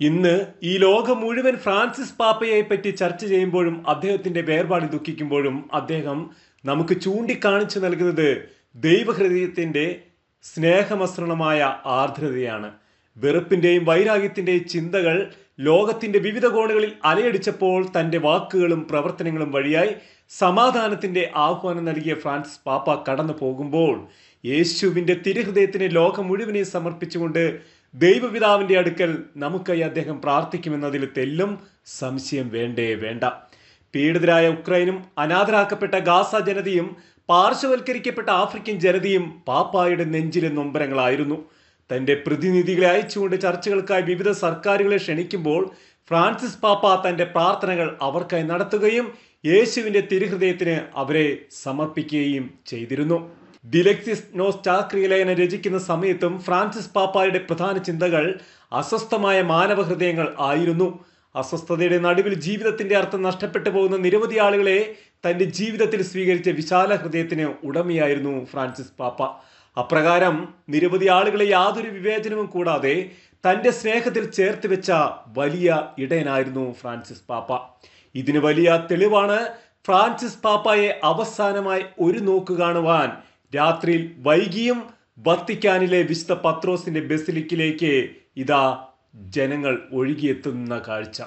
ഇന്ന് ഈ ലോകം മുഴുവൻ ഫ്രാൻസിസ് പാപ്പയെ പറ്റി ചർച്ച ചെയ്യുമ്പോഴും അദ്ദേഹത്തിന്റെ വേർപാട് ദുഃഖിക്കുമ്പോഴും അദ്ദേഹം നമുക്ക് ചൂണ്ടിക്കാണിച്ചു നൽകുന്നത് ദൈവഹൃദയത്തിന്റെ സ്നേഹമസൃണമായ ആർദ്രതയാണ്. വെറുപ്പിന്റെയും വൈരാഗ്യത്തിന്റെയും ചിന്തകൾ ലോകത്തിന്റെ വിവിധ കോണുകളിൽ അലയടിച്ചപ്പോൾ തന്റെ വാക്കുകളും പ്രവർത്തനങ്ങളും വഴിയായി സമാധാനത്തിന്റെ ആഹ്വാനം നൽകിയ ഫ്രാൻസിസ് പാപ്പ കടന്നു പോകുമ്പോൾ യേശുവിന്റെ തിരുഹൃദയത്തിന് ലോകം മുഴുവനെയും സമർപ്പിച്ചുകൊണ്ട് ദൈവപിതാവിന്റെ അടുക്കൽ നമുക്കായി അദ്ദേഹം പ്രാർത്ഥിക്കുമെന്നതിൽ തെല്ലും സംശയം വേണ്ടേ വേണ്ട. പീഡിതരായ ഉക്രൈനും അനാഥരാക്കപ്പെട്ട ഗാസ ജനതയും പാർശ്വവൽക്കരിക്കപ്പെട്ട ആഫ്രിക്കൻ ജനതയും പാപ്പായുടെ നെഞ്ചിലെ നൊമ്പരങ്ങളായിരുന്നു. തന്റെ പ്രതിനിധികളെ അയച്ചുകൊണ്ട് ചർച്ചകൾക്കായി വിവിധ സർക്കാരുകളെ ക്ഷണിക്കുമ്പോൾ ഫ്രാൻസിസ് പാപ്പ തന്റെ പ്രാർത്ഥനകൾ അവർക്കായി നടത്തുകയും യേശുവിന്റെ തിരുഹൃദയത്തിന് അവരെ സമർപ്പിക്കുകയും ചെയ്തിരുന്നു. ദിലക്സിസ് നോസ് ചാക്രിയ ലേഖനം രചിക്കുന്ന സമയത്തും ഫ്രാൻസിസ് പാപ്പായുടെ പ്രധാന ചിന്തകൾ അസ്വസ്ഥമായ മാനവ ഹൃദയങ്ങൾ ആയിരുന്നു. അസ്വസ്ഥതയുടെ നടുവിൽ ജീവിതത്തിന്റെ അർത്ഥം നഷ്ടപ്പെട്ടു പോകുന്ന നിരവധി ആളുകളെ തന്റെ ജീവിതത്തിൽ സ്വീകരിച്ച വിശാല ഹൃദയത്തിന് ഉടമയായിരുന്നു ഫ്രാൻസിസ് പാപ്പ. അപ്രകാരം നിരവധി ആളുകളെ യാതൊരു വിവേചനവും കൂടാതെ തന്റെ സ്നേഹത്തിൽ ചേർത്ത് വെച്ച വലിയ ഇടയനായിരുന്നു ഫ്രാൻസിസ് പാപ്പ. ഇതിന് വലിയ തെളിവാണ് ഫ്രാൻസിസ് പാപ്പായെ അവസാനമായി ഒരു നോക്ക് കാണുവാൻ രാത്രിയിൽ വൈകിയും വത്തിക്കാനിലെ വിശുദ്ധ പത്രോസിന്റെ ബസിലിക്കിലേക്ക് ഇതാ ജനങ്ങൾ ഒഴുകിയെത്തുന്ന കാഴ്ച.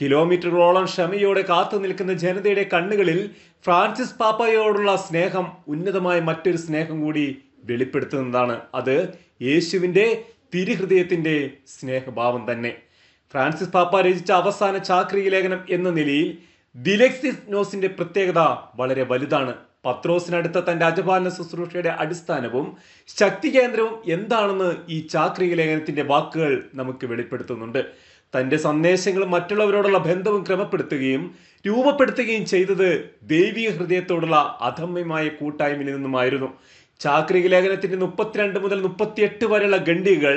കിലോമീറ്ററോളം ക്ഷമയോടെ കാത്തു നിൽക്കുന്ന ജനതയുടെ കണ്ണുകളിൽ ഫ്രാൻസിസ് പാപ്പയോടുള്ള സ്നേഹം ഉന്നതമായ മറ്റൊരു സ്നേഹം കൂടി വെളിപ്പെടുത്തുന്നതാണ്. അത് യേശുവിന്റെ തിരുഹൃദയത്തിന്റെ സ്നേഹഭാവം തന്നെ. ഫ്രാൻസിസ് പാപ്പ രചിച്ച അവസാന ചാക്രിക ലേഖനം എന്ന നിലയിൽ ദിലക്സിസ് നോസിന്റെ പ്രത്യേകത വളരെ വലുതാണ്. പത്രോസിനടുത്ത തന്റെ അജപാലന ശുശ്രൂഷയുടെ അടിസ്ഥാനവും ശക്തി കേന്ദ്രവും എന്താണെന്ന് ഈ ചാക്രിക ലേഖനത്തിന്റെ വാക്കുകൾ നമുക്ക് വെളിപ്പെടുത്തുന്നുണ്ട്. തന്റെ സന്ദേശങ്ങളും മറ്റുള്ളവരോടുള്ള ബന്ധവും ക്രമപ്പെടുത്തുകയും രൂപപ്പെടുത്തുകയും ചെയ്തത് ദൈവിക ഹൃദയത്തോടുള്ള അധമ്യമായ കൂട്ടായ്മയിൽ നിന്നുമായിരുന്നു. ചാക്രിക ലേഖനത്തിന്റെ മുപ്പത്തിരണ്ട് മുതൽ മുപ്പത്തിയെട്ട് വരെയുള്ള ഖണ്ഡികൾ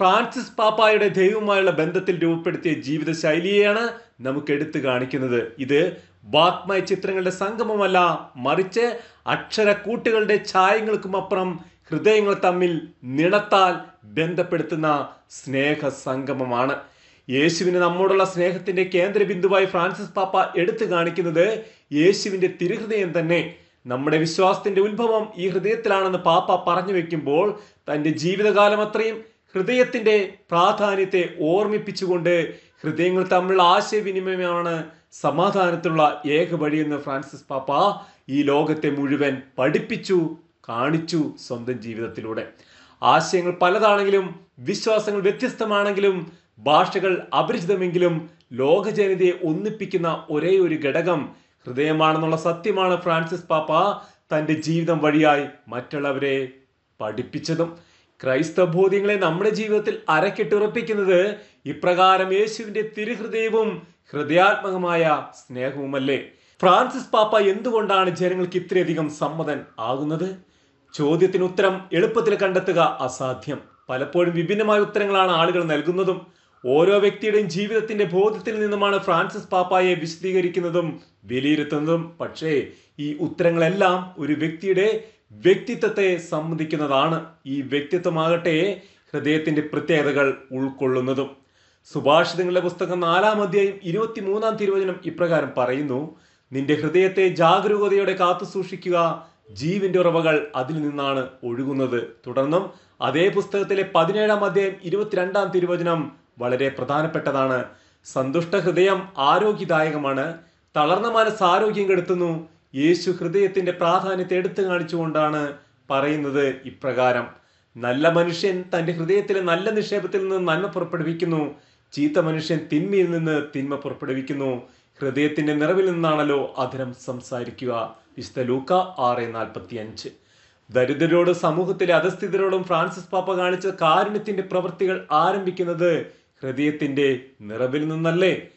ഫ്രാൻസിസ് പാപ്പായുടെ ദൈവവുമായുള്ള ബന്ധത്തിൽ രൂപപ്പെടുത്തിയ ജീവിത ശൈലിയെയാണ് നമുക്ക് എടുത്തു കാണിക്കുന്നത്. ഇത് വാഗ്മയ ചിത്രങ്ങളുടെ സംഗമമല്ല മറിച്ച് അക്ഷരക്കൂട്ടുകളുടെ ഛായങ്ങൾക്കും അപ്പുറം ഹൃദയങ്ങൾ തമ്മിൽ നിണത്താൽ ബന്ധപ്പെടുത്തുന്ന സ്നേഹ സംഗമമാണ് യേശുവിന് നമ്മോടുള്ള സ്നേഹത്തിന്റെ കേന്ദ്ര ബിന്ദുവായി ഫ്രാൻസിസ് പാപ്പ എടുത്തു കാണിക്കുന്നത് യേശുവിന്റെ തിരുഹൃദയം തന്നെ. നമ്മുടെ വിശ്വാസത്തിന്റെ ഉത്ഭവം ഈ ഹൃദയത്തിലാണെന്ന് പാപ്പ പറഞ്ഞു വെക്കുമ്പോൾ തന്റെ ജീവിതകാലം അത്രയും ഹൃദയത്തിന്റെ പ്രാധാന്യത്തെ ഓർമ്മിപ്പിച്ചുകൊണ്ട് ഹൃദയങ്ങൾ തമ്മിലുള്ള ആശയവിനിമയമാണ് സമാധാനത്തിലുള്ള ഏക വഴിയെന്ന് ഫ്രാൻസിസ് പാപ്പ ഈ ലോകത്തെ മുഴുവൻ പഠിപ്പിച്ചു കാണിച്ചു സ്വന്തം ജീവിതത്തിലൂടെ. ആശയങ്ങൾ പലതാണെങ്കിലും വിശ്വാസങ്ങൾ വ്യത്യസ്തമാണെങ്കിലും ഭാഷകൾ അപരിചിതമെങ്കിലും ലോകജനതയെ ഒന്നിപ്പിക്കുന്ന ഒരേ ഒരു ഘടകം ഹൃദയമാണെന്നുള്ള സത്യമാണ് ഫ്രാൻസിസ് പാപ്പ തന്റെ ജീവിതം വഴിയായി മറ്റുള്ളവരെ പഠിപ്പിച്ചതും. ക്രൈസ്തവ ബോധ്യങ്ങളെ നമ്മുടെ ജീവിതത്തിൽ അരക്കെട്ടുറപ്പിക്കുന്നത് ഇപ്രകാരം യേശുവിന്റെ തിരുഹൃദയവും ഹൃദയാത്മകമായ സ്നേഹവുമല്ലേ? ഫ്രാൻസിസ് പാപ്പ എന്തുകൊണ്ടാണ് ജനങ്ങൾക്ക് ഇത്രയധികം സമ്മതൻ ആകുന്നത്? ചോദ്യത്തിന് ഉത്തരം എളുപ്പത്തിൽ കണ്ടെത്തുക അസാധ്യം. പലപ്പോഴും വിഭിന്നമായ ഉത്തരങ്ങളാണ് ആളുകൾ നൽകുന്നതും ഓരോ വ്യക്തിയുടെയും ജീവിതത്തിന്റെ ബോധത്തിൽ നിന്നുമാണ് ഫ്രാൻസിസ് പാപ്പായെ വിശദീകരിക്കുന്നതും വിലയിരുത്തുന്നതും. പക്ഷേ ഈ ഉത്തരങ്ങളെല്ലാം ഒരു വ്യക്തിയുടെ വ്യക്തിത്വത്തെ സംബന്ധിക്കുന്നതാണ്. ഈ വ്യക്തിത്വമാകട്ടെ ഹൃദയത്തിന്റെ പ്രത്യേകതകൾ ഉൾക്കൊള്ളുന്നതും. സുഭാഷിതങ്ങളുടെ പുസ്തകം നാലാം അധ്യായം ഇരുപത്തി മൂന്നാം തിരുവചനം ഇപ്രകാരം പറയുന്നു. നിന്റെ ഹൃദയത്തെ ജാഗരൂകതയോടെ കാത്തു സൂക്ഷിക്കുക. ജീവിന്റെ ഉറവകൾ അതിൽ നിന്നാണ് ഒഴുകുന്നത്. തുടർന്നും അതേ പുസ്തകത്തിലെ പതിനേഴാം അധ്യായം ഇരുപത്തിരണ്ടാം തിരുവചനം വളരെ പ്രധാനപ്പെട്ടതാണ്. സന്തുഷ്ട ഹൃദയം ആരോഗ്യദായകമാണ്. തളർന്ന മനസ്സ് ആരോഗ്യം കെടുത്തുന്നു. യേശു ഹൃദയത്തിന്റെ പ്രാധാന്യത്തെ എടുത്തു കാണിച്ചുകൊണ്ടാണ് പറയുന്നത് ഇപ്രകാരം. നല്ല മനുഷ്യൻ തന്റെ ഹൃദയത്തിലെ നല്ല നിക്ഷേപത്തിൽ നിന്ന് നന്മ പുറപ്പെടുവിക്കുന്നു. ചീത്ത മനുഷ്യൻ തിന്മയിൽ നിന്ന് തിന്മ പുറപ്പെടുവിക്കുന്നു. ഹൃദയത്തിന്റെ നിറവിൽ നിന്നാണല്ലോ അധരം സംസാരിക്കുക. വിശുദ്ധ ലൂക്ക ആറ് നാൽപ്പത്തി അഞ്ച് ദരിദ്രരോട് സമൂഹത്തിലെ അധസ്ഥിതരോടും ഫ്രാൻസിസ് പാപ്പ കാണിച്ച കാരുണ്യത്തിന്റെ പ്രവൃത്തികൾ ആരംഭിക്കുന്നത് ഹൃദയത്തിന്റെ നിറവിൽ നിന്നല്ലേ.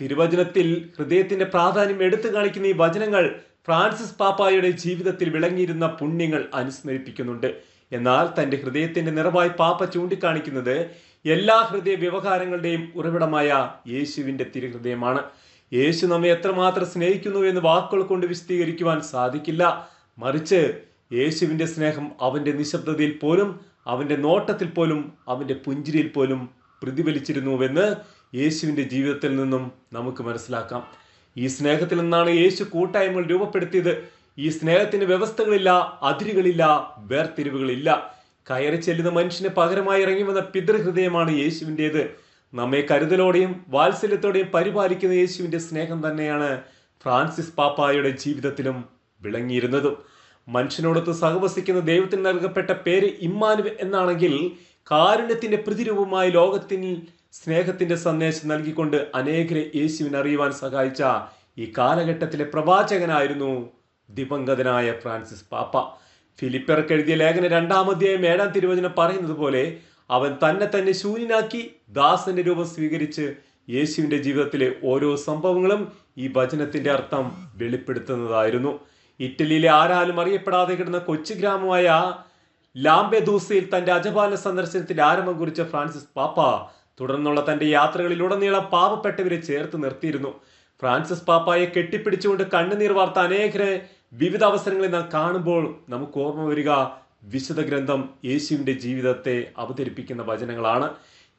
തിരുവചനത്തിൽ ഹൃദയത്തിന്റെ പ്രാധാന്യം എടുത്തു കാണിക്കുന്ന ഈ വചനങ്ങൾ ഫ്രാൻസിസ് പാപ്പായുടെ ജീവിതത്തിൽ വിളങ്ങിയിരുന്ന പുണ്യങ്ങൾ അനുസ്മരിപ്പിക്കുന്നുണ്ട്. എന്നാൽ തന്റെ ഹൃദയത്തിന്റെ നിറവായി പാപ്പ ചൂണ്ടിക്കാണിക്കുന്നത് എല്ലാ ഹൃദയ വ്യവഹാരങ്ങളുടെയും ഉറവിടമായ യേശുവിന്റെ തിരുഹൃദയമാണ്. യേശു നമ്മെ എത്രമാത്രം സ്നേഹിക്കുന്നു എന്ന് വാക്കുകൾ കൊണ്ട് വിശദീകരിക്കുവാൻ സാധിക്കില്ല. മറിച്ച് യേശുവിന്റെ സ്നേഹം അവന്റെ നിശബ്ദതയിൽ പോലും അവന്റെ നോട്ടത്തിൽ പോലും അവന്റെ പുഞ്ചിരിയിൽ പോലും പ്രതിഫലിച്ചിരുന്നുവെന്ന് യേശുവിന്റെ ജീവിതത്തിൽ നിന്നും നമുക്ക് മനസ്സിലാക്കാം. ഈ സ്നേഹത്തിൽ നിന്നാണ് യേശു കൂട്ടായ്മകൾ രൂപപ്പെടുത്തിയത്. ഈ സ്നേഹത്തിന് വ്യവസ്ഥകളില്ല അതിരുകളില്ല വേർതിരിവുകളില്ല. കയറി ചെല്ലുന്ന മനുഷ്യന് പകരമായി ഇറങ്ങി വന്ന പിതൃഹൃദയമാണ് യേശുവിന്റേത്. നമ്മെ കരുതലോടെയും വാത്സല്യത്തോടെയും പരിപാലിക്കുന്ന യേശുവിന്റെ സ്നേഹം തന്നെയാണ് ഫ്രാൻസിസ് പാപ്പായുടെ ജീവിതത്തിലും വിളങ്ങിയിരുന്നതും. മനുഷ്യനോടൊത്ത് സഹവസിക്കുന്ന ദൈവത്തിന് നൽകപ്പെട്ട പേര് ഇമ്മാനുവൽ എന്നാണെങ്കിൽ കാരുണ്യത്തിന്റെ പ്രതിരൂപമായി ലോകത്തിൽ സ്നേഹത്തിന്റെ സന്ദേശം നൽകിക്കൊണ്ട് അനേകരെ യേശുവിനെ അറിയുവാൻ സഹായിച്ച ഈ കാലഘട്ടത്തിലെ പ്രവാചകനായിരുന്നു ദിവംഗതനായ ഫ്രാൻസിസ് പാപ്പ. ഫിലിപ്പർക്ക് എഴുതിയ ലേഖന രണ്ടാമധ്യായം ഏഴാം തിരുവചനം പറയുന്നത് പോലെ അവൻ തന്നെ തന്നെ ശൂന്യനാക്കി ദാസന്റെ രൂപം സ്വീകരിച്ച് യേശുവിന്റെ ജീവിതത്തിലെ ഓരോ സംഭവങ്ങളും ഈ വചനത്തിന്റെ അർത്ഥം വെളിപ്പെടുത്തുന്നതായിരുന്നു. ഇറ്റലിയിലെ ആരാലും അറിയപ്പെടാതെ കിടന്ന കൊച്ചു ഗ്രാമമായ ലാംബെദൂസയിൽ തന്റെ അജപാല സന്ദർശനത്തിന്റെ ആരംഭം കുറിച്ച ഫ്രാൻസിസ് പാപ്പ തുടർന്നുള്ള തന്റെ യാത്രകളിലുടനീളം പാവപ്പെട്ടവരെ ചേർത്ത് നിർത്തിയിരുന്നു. ഫ്രാൻസിസ് പാപ്പായെ കെട്ടിപ്പിടിച്ചുകൊണ്ട് കണ്ണുനീർ വാർത്ത അനേകരെ വിവിധ അവസരങ്ങളിൽ നാം കാണുമ്പോൾ നമുക്ക് ഓർമ്മ വരിക വിശുദ്ധ ഗ്രന്ഥം യേശുവിന്റെ ജീവിതത്തെ അവതരിപ്പിക്കുന്ന വചനങ്ങളാണ്.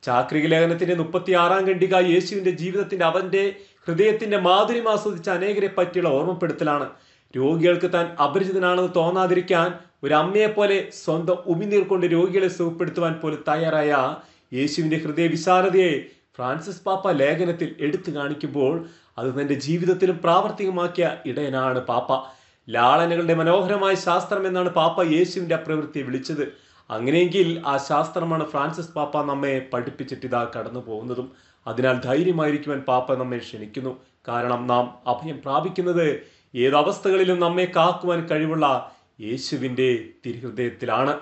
ചാക്രിക ലേഖനത്തിന്റെ മുപ്പത്തി ആറാം ഖണ്ഡിക യേശുവിന്റെ ജീവിതത്തിന്റെ അവന്റെ ഹൃദയത്തിന്റെ മാധുര്യം ആസ്വദിച്ച അനേകരെ പറ്റിയുള്ള ഓർമ്മപ്പെടുത്തലാണ്. രോഗികൾക്ക് താൻ അപരിചിതനാണെന്ന് തോന്നാതിരിക്കാൻ ഒരു അമ്മയെ പോലെ സ്വന്തം ഉമിനീർ കൊണ്ട് രോഗികളെ സുഖപ്പെടുത്തുവാൻ പോലും തയ്യാറായ യേശുവിന്റെ ഹൃദയ വിശാലതയെ ഫ്രാൻസിസ് പാപ്പ ലേഖനത്തിൽ എടുത്തു കാണിക്കുമ്പോൾ അത് തന്റെ ജീവിതത്തിലും പ്രാവർത്തികമാക്കിയ ഇടയനാണ് പാപ്പ. ലാളനകളുടെ മനോഹരമായ ശാസ്ത്രം എന്നാണ് പാപ്പ യേശുവിന്റെ അപ്രവൃത്തിയെ വിളിച്ചത്. അങ്ങനെയെങ്കിൽ ആ ശാസ്ത്രമാണ് ഫ്രാൻസിസ് പാപ്പ നമ്മെ പഠിപ്പിച്ചിട്ട് ഇതാ കടന്നു പോകുന്നതും അതിനാൽ ധൈര്യമായിരിക്കുവാൻ പാപ്പ നമ്മെ ക്ഷണിക്കുന്നു. കാരണം നാം അഭയം പ്രാപിക്കുന്നത് ഏതവസ്ഥകളിലും നമ്മെ കാക്കുവാൻ കഴിവുള്ള യേശുവിന്റെ തിരുഹൃദയത്തിലാണ്.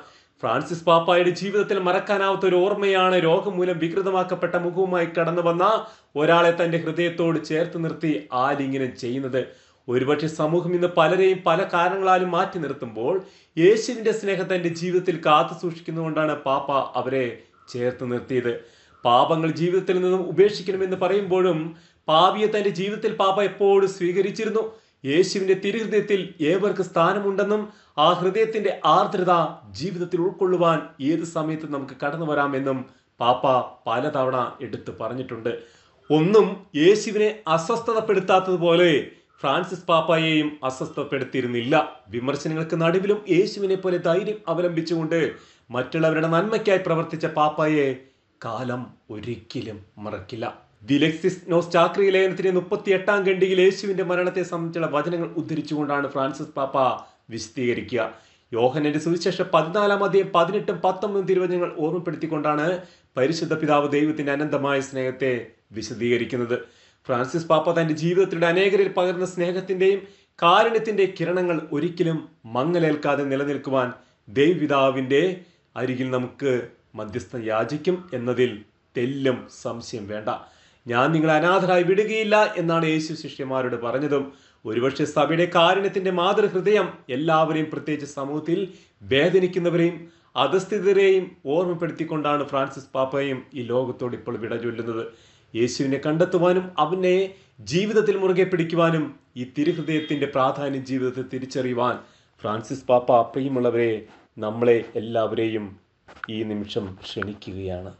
ഫ്രാൻസിസ് പാപ്പായുടെ ജീവിതത്തിൽ മറക്കാനാവാത്ത ഒരു ഓർമ്മയാണ് രോഗം മൂലം വികൃതമാക്കപ്പെട്ട മുഖവുമായി കടന്നു വന്ന ഒരാളെ തന്റെ ഹൃദയത്തോട് ചേർത്ത് നിർത്തി ആലിംഗനം ചെയ്യുന്നത്. ഒരുപക്ഷെ സമൂഹം ഇന്ന് പലരെയും പല കാരണങ്ങളാലും മാറ്റി നിർത്തുമ്പോൾ യേശുവിന്റെ സ്നേഹം തന്റെ ജീവിതത്തിൽ കാത്തു സൂക്ഷിക്കുന്നതുകൊണ്ടാണ് പാപ്പ അവരെ ചേർത്ത് നിർത്തിയത്. പാപങ്ങൾ ജീവിതത്തിൽ നിന്നും ഉപേക്ഷിക്കണമെന്ന് പറയുമ്പോഴും പാപിയെ തന്റെ ജീവിതത്തിൽ പാപ്പ എപ്പോഴും സ്വീകരിച്ചിരുന്നു. യേശുവിന്റെ തിരുഹൃദയത്തിൽ ഏവർക്ക് സ്ഥാനമുണ്ടെന്നും ആ ഹൃദയത്തിന്റെ ആർദ്രത ജീവിതത്തിൽ ഉൾക്കൊള്ളുവാൻ ഏത് സമയത്തും നമുക്ക് കടന്നു വരാമെന്നും പാപ്പ പലതവണ എടുത്തു പറഞ്ഞിട്ടുണ്ട്. ഒന്നും യേശുവിനെ അസ്വസ്ഥതപ്പെടുത്താത്തതുപോലെ ഫ്രാൻസിസ് പാപ്പായെയും അസ്വസ്ഥപ്പെടുത്തിയിരുന്നില്ല. വിമർശനങ്ങൾക്ക് നടുവിലും യേശുവിനെ പോലെ ധൈര്യം അവലംബിച്ചുകൊണ്ട് മറ്റുള്ളവരുടെ നന്മയ്ക്കായി പ്രവർത്തിച്ച പാപ്പായെ കാലം ഒരിക്കലും മറക്കില്ല. ദിലക്സിസ് നോസ് ചാക്രി ലേഖനത്തിന്റെ മുപ്പത്തി എട്ടാം ഖണ്ഡിയിൽ യേശുവിന്റെ മരണത്തെ സംബന്ധിച്ചുള്ള വചനങ്ങൾ ഉദ്ധരിച്ചുകൊണ്ടാണ് ഫ്രാൻസിസ് പാപ്പ വിശദീകരിക്കുക. യോഹനന്റെ സുവിശേഷം പതിനാലാം അധ്യായം പതിനെട്ടും പത്തൊമ്പതും തിരുവചനങ്ങൾ ഓർമ്മപ്പെടുത്തിക്കൊണ്ടാണ് പരിശുദ്ധ പിതാവ് ദൈവത്തിന്റെ അനന്തമായ സ്നേഹത്തെ വിശദീകരിക്കുന്നത്. ഫ്രാൻസിസ് പാപ്പ തന്റെ ജീവിതത്തിലൂടെ അനേകരിൽ പകർന്ന സ്നേഹത്തിന്റെയും കാരുണ്യത്തിന്റെ കിരണങ്ങൾ ഒരിക്കലും മങ്ങലേൽക്കാതെ നിലനിൽക്കുവാൻ ദൈവിതാവിന്റെ അരികിൽ നമുക്ക് മധ്യസ്ഥം യാചിക്കും എന്നതിൽ തെല്ലും സംശയം വേണ്ട. ഞാൻ നിങ്ങളെ അനാഥരായി വിടുകയില്ല എന്നാണ് യേശു ശിഷ്യന്മാരോട് പറഞ്ഞതും. ഒരുപക്ഷെ സഭയുടെ കാരുണ്യത്തിന്റെ മാതൃഹൃദയം എല്ലാവരെയും പ്രത്യേകിച്ച് സമൂഹത്തിൽ വേദനിക്കുന്നവരെയും അധസ്ഥിതരെയും ഓർമ്മപ്പെടുത്തിക്കൊണ്ടാണ് ഫ്രാൻസിസ് പാപ്പയും ഈ ലോകത്തോട് ഇപ്പോൾ വിട ചൊല്ലുന്നത്. യേശുവിനെ കണ്ടെത്തുവാനും അവനെ ജീവിതത്തിൽ മുറുകെ പിടിക്കുവാനും ഈ തിരുഹൃദയത്തിന്റെ പ്രാധാന്യം ജീവിതത്തെ തിരിച്ചറിയുവാൻ ഫ്രാൻസിസ് പാപ്പ പ്രിയമുള്ളവരെ നമ്മളെ എല്ലാവരെയും ഈ നിമിഷം ക്ഷണിക്കുകയാണ്.